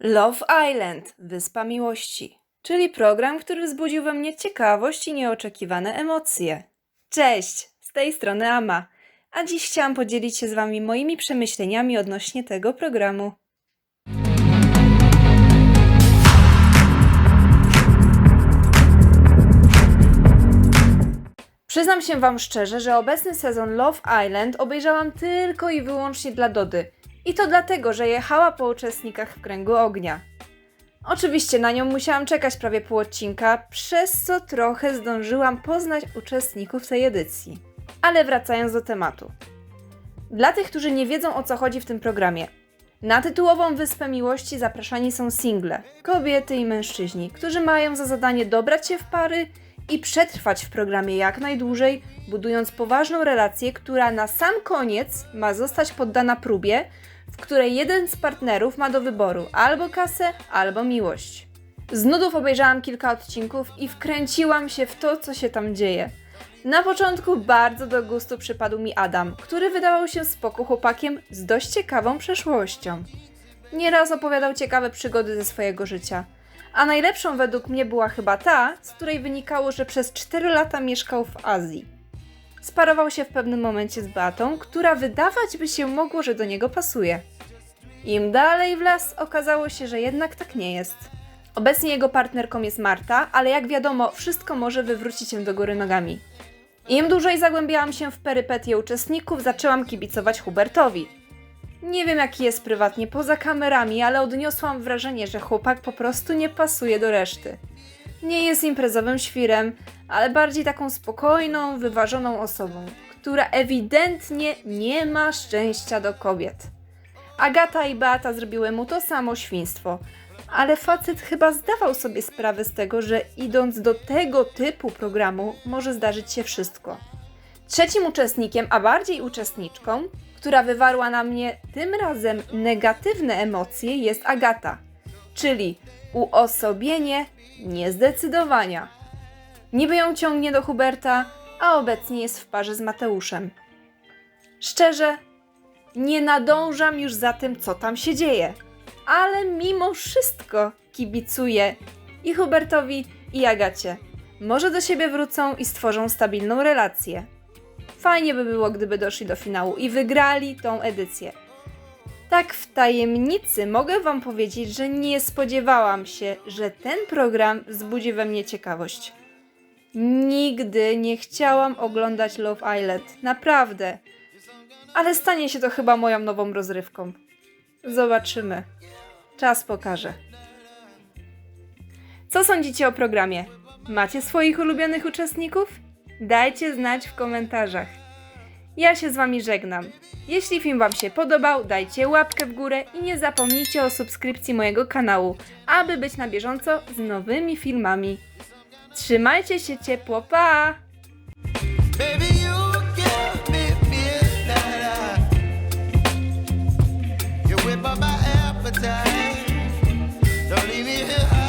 Love Island Wyspa Miłości, czyli program, który wzbudził we mnie ciekawość i nieoczekiwane emocje. Cześć, z tej strony Ama, a dziś chciałam podzielić się z Wami moimi przemyśleniami odnośnie tego programu. Przyznam się Wam szczerze, że obecny sezon Love Island obejrzałam tylko i wyłącznie dla Dody. I to dlatego, że jechała po uczestnikach w kręgu ognia. Oczywiście na nią musiałam czekać prawie pół odcinka, przez co trochę zdążyłam poznać uczestników tej edycji. Ale wracając do tematu. Dla tych, którzy nie wiedzą o co chodzi w tym programie. Na tytułową Wyspę Miłości zapraszani są single, kobiety i mężczyźni, którzy mają za zadanie dobrać się w pary i przetrwać w programie jak najdłużej, budując poważną relację, która na sam koniec ma zostać poddana próbie, w której jeden z partnerów ma do wyboru albo kasę, albo miłość. Z nudów obejrzałam kilka odcinków i wkręciłam się w to, co się tam dzieje. Na początku bardzo do gustu przypadł mi Adam, który wydawał się spoko chłopakiem z dość ciekawą przeszłością. Nieraz opowiadał ciekawe przygody ze swojego życia. A najlepszą według mnie była chyba ta, z której wynikało, że przez 4 lata mieszkał w Azji. Sparował się w pewnym momencie z Beatą, która wydawać by się mogło, że do niego pasuje. Im dalej w las, okazało się, że jednak tak nie jest. Obecnie jego partnerką jest Marta, ale jak wiadomo, wszystko może wywrócić się do góry nogami. Im dłużej zagłębiałam się w perypetie uczestników, zaczęłam kibicować Hubertowi. Nie wiem jaki jest prywatnie poza kamerami, ale odniosłam wrażenie, że chłopak po prostu nie pasuje do reszty. Nie jest imprezowym świrem, ale bardziej taką spokojną, wyważoną osobą, która ewidentnie nie ma szczęścia do kobiet. Agata i Beata zrobiły mu to samo świństwo, ale facet chyba zdawał sobie sprawę z tego, że idąc do tego typu programu może zdarzyć się wszystko. Trzecim uczestnikiem, a bardziej uczestniczką, która wywarła na mnie tym razem negatywne emocje, jest Agata, czyli uosobienie niezdecydowania. Niby ją ciągnie do Huberta, a obecnie jest w parze z Mateuszem. Szczerze, nie nadążam już za tym, co tam się dzieje, ale mimo wszystko kibicuję i Hubertowi, i Agacie. Może do siebie wrócą i stworzą stabilną relację. Fajnie by było, gdyby doszli do finału i wygrali tą edycję. Tak w tajemnicy mogę Wam powiedzieć, że nie spodziewałam się, że ten program wzbudzi we mnie ciekawość. Nigdy nie chciałam oglądać Love Island, naprawdę. Ale stanie się to chyba moją nową rozrywką. Zobaczymy. Czas pokaże. Co sądzicie o programie? Macie swoich ulubionych uczestników? Dajcie znać w komentarzach. Ja się z Wami żegnam. Jeśli film Wam się podobał, dajcie łapkę w górę i nie zapomnijcie o subskrypcji mojego kanału, aby być na bieżąco z nowymi filmami. Trzymajcie się ciepło, pa! Don't leave me here